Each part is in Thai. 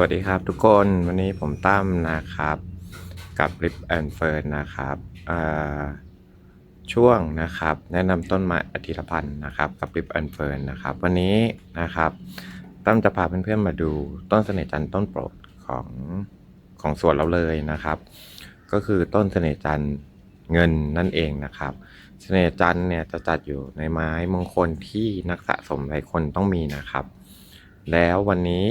วัสดีครับทุกคนวันนี้ผมตั้มนะครับ กับริปแอนเฟิร์นนะครับช่วงนะครับ แนะนำต้นไม้อธิรพันธ์นะครับ กับริปแอนเฟิร์นนะครับ วันนี้นะครับตั้มจะพาเพื่อนๆมาดูต้นเสน่ห์จันทร์ต้นโปรดของของสวนเราเลยนะครับ ก็คือต้นเสน่ห์จันทร์เงินนั่นเองนะครับ เสน่ห์จันทร์เนี่ยจะจัดอยู่ในไม้มงคลที่นักสะสมหลายคนต้องมีนะครับ แล้ววันนี้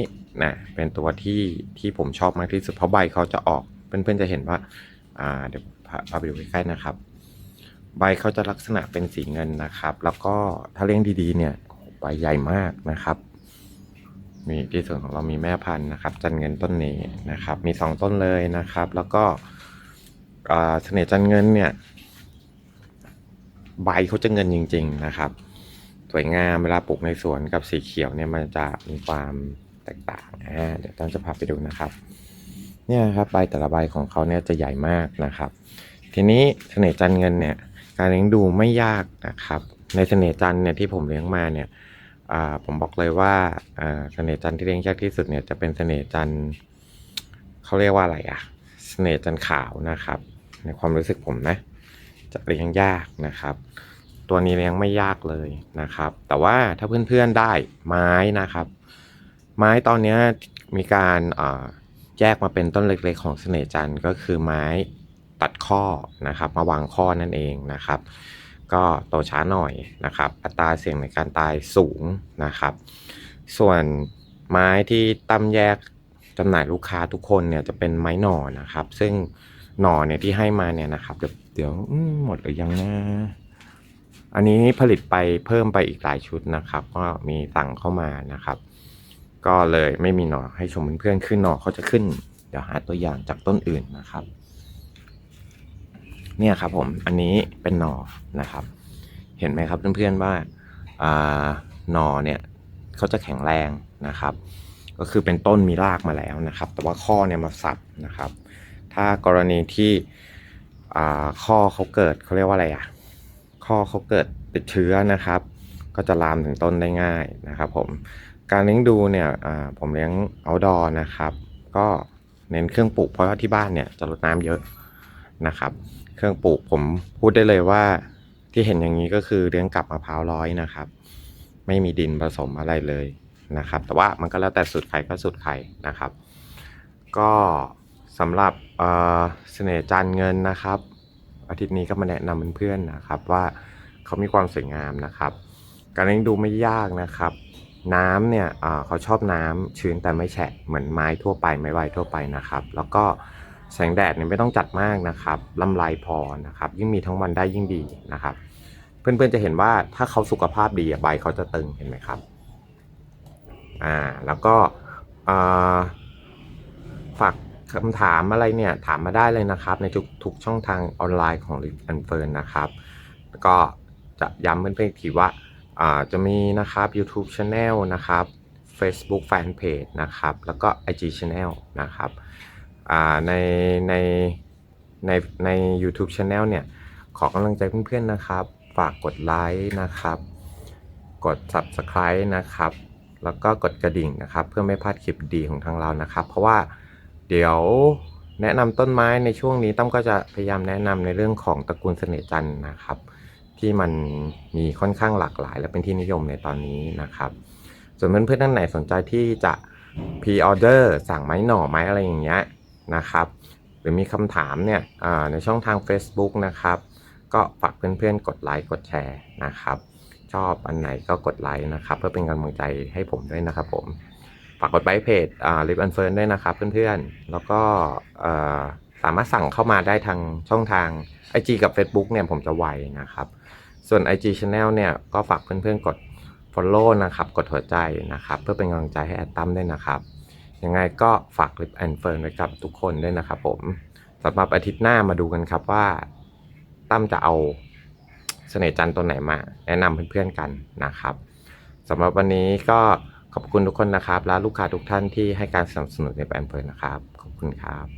นะเป็นตัวที่ที่ผมชอบมากที่สุด เพราะใบเขาจะออกเพื่อนๆจะเห็นว่าอ่าเดี๋ยวพาไปดูใกล้ๆนะครับ ใบเขาจะลักษณะเป็นสีเงินนะครับ แล้วก็ถ้าเลี้ยงดีๆเนี่ยใบใหญ่มากนะครับมีที่ส่วนของเรามีแม่พันธุ์นะครับ จันเงินต้นนี้นะครับ มีสองต้นเลยนะครับ แล้วก็เสน่ห์จันเงินเนี่ย ใบเขาจะเงินจริง ๆ นะครับ สวยงามเวลาปลูกในสวนกับสีเขียวเนี่ยมันจะมีความแตกต่างอ่าเดี๋ยวต้นจะพาไปดูนะครับ เนี่ยครับใบแต่ละใบของเขาเนี่ยจะใหญ่มากนะครับ ทีนี้เสน่ห์จันเงินเนี่ยการเลี้ยงดูไม่ยากนะครับ ในเสน่ห์จันเนี่ยที่ผมเลี้ยงมาเนี่ยอ่าผมบอกเลยว่าอ่าเสน่ห์จันที่เลี้ยงยากที่สุดเนี่ยจะเป็นเสน่ห์จันเขาเรียกว่าอะไรอะเสน่ห์จันขาวนะครับ ในความรู้สึกผมนะจะเลี้ยงยากนะครับ ตัวนี้เลี้ยงไม่ยากเลยนะครับ แต่ว่าถ้าเพื่อนๆได้ไม้นะครับ ไม้ตอนนี้มีการอ่าแยกมาเป็นต้นเล็กๆ ของเสน่ห์จันทร์ก็คือไม้ตัดข้อนะครับ มาวางข้อนั่นเองนะครับ ก็โตช้าหน่อยนะครับ อัตราเสี่ยงในการตายสูงนะครับ ส่วนไม้ที่ตั้มแยกจำหน่ายลูกค้าทุกคนเนี่ยจะเป็นไม้หน่อนะครับ ซึ่งหน่อเนี่ยที่ให้มาเนี่ยนะครับ เดี๋ยวเดี๋ยวหมดหรือยังนะ อันนี้ผลิตไปเพิ่มไปอีกหลายชุดนะครับ ก็มีสั่งเข้ามานะครับ ก็เลยไม่มีหนอให้ชมเพื่อนๆขึ้นหนอเขาจะขึ้น เดี๋ยวหาตัวอย่างจากต้นอื่นนะครับ เนี่ยครับผมอันนี้เป็นหนอนะครับ เห็นไหมครับเพื่อนๆว่าอ่าหนอเนี่ยเขาจะแข็งแรงนะครับ ก็คือเป็นต้นมีรากมาแล้วนะครับ แต่ว่าข้อเนี่ยมาสับนะครับ ถ้ากรณีที่ข้อเขาเกิดเขาเรียกว่าอะไรอะ ข้อเขาเกิดติดเชื้อนะครับ ก็จะลามถึงต้นได้ง่ายนะครับผมการเลี้ยงดูเนี่ยอ่าผมเลี้ยง outdoor นะครับ ก็เน้นเครื่องปลูกเพราะว่าที่บ้านเนี่ยจะรดน้ำเยอะนะครับ เครื่องปลูกผมพูดได้เลยว่าที่เห็นอย่างนี้ก็คือเลี้ยงกับมะพร้าวร้อยนะครับ ไม่มีดินผสมอะไรเลยนะครับ แต่ว่ามันก็แล้วแต่สูตรใครก็สูตรใครนะครับ ก็สำหรับเสน่ห์จันเงินนะครับ อาทิตย์นี้ก็มาแนะนำเพื่อนๆนะครับว่าเขามีความสวยงามนะครับ การเลี้ยงดูไม่ยากนะครับ น้ำเนี่ยเขาชอบน้ำชื้นแต่ไม่แฉะเหมือนไม้ทั่วไปไม้ใบทั่วไปนะครับ แล้วก็แสงแดดเนี่ยไม่ต้องจัดมากนะครับลำไรพอนะครับ ยิ่งมีทั้งวันได้ยิ่งดีนะครับ เพื่อนๆจะเห็นว่าถ้าเขาสุขภาพดีใบเขาจะตึงเห็นไหมครับอ่าแล้วก็ฝาก คำถามอะไรเนี่ยถามมาได้เลยนะครับ ในทุกทุกช่องทางออนไลน์ของ l i อันเฟิร์นนะครับก็จะย้ำเพื่อนๆอีกทีว่าอ่าจะมีนะครับ YouTube Channel นะครับ Facebook Fanpage นะครับ แล้วก็ IG Channel นะครับในในในใน YouTube Channel เนี่ย ขอกำลังใจเพื่อนๆนะครับ ฝากกดไลค์นะครับ กด Subscribe นะครับ แล้วก็กดกระดิ่งนะครับ เพื่อไม่พลาดคลิปดีของทางเรานะครับ เพราะว่า เดี๋ยวแนะนำต้นไม้ในช่วงนี้ตั้มก็จะพยายามแนะนำในเรื่องของตระกูลเสน่จันทร์นะครับ ที่มันมีค่อนข้างหลากหลาย และเป็นที่นิยมในตอนนี้นะครับ ส่วนเพื่อนๆท่านไหนสนใจที่จะพ r ออเดอร์สั่งไม้หน่อไม้อะไรอย่างเงี้ยนะครับหรือมีคำถามเนี่ยในช่องทาง Facebook นะครับ ก็ฝากเพื่อนๆ กดไลค์กดแชร์นะครับ ชอบอันไหนก็กดไลค์นะครับ เพื่อเป็นกำลังใจให้ผมด้วยนะครับผม ฝากกดไลค์เพจลิฟอันเฟิร์นด้วยนะครับเพื่อนๆ แล้วก็สามารถสั่งเข้ามาได้ทางช่องทาง IG กับ Facebook เนี่ยผมจะไวนะครับ ส่วน IG Channel เนี่ยก็ฝากเพื่อนๆกด Follow นะครับ กดหัวใจนะครับ เพื่อเป็นกำลังใจให้แอดตั้มด้วยนะครับยังไงก็ฝากลิฟแอนเฟิร์นไว้กับทุกคนด้วยนะครับผมสำหรับอาทิตย์หน้ามาดูกันครับว่า ตั้มจะเอาเสน่ห์จันทร์ตัวไหนมา แนะนำเพื่อนๆกันนะครับสำหรับวันนี้ก็ ขอบคุณทุกคนนะครับ และลูกค้าทุกท่านที่ให้การสนับสนุนในแบรนด์เฟิร์นนะครับ ขอบคุณครับ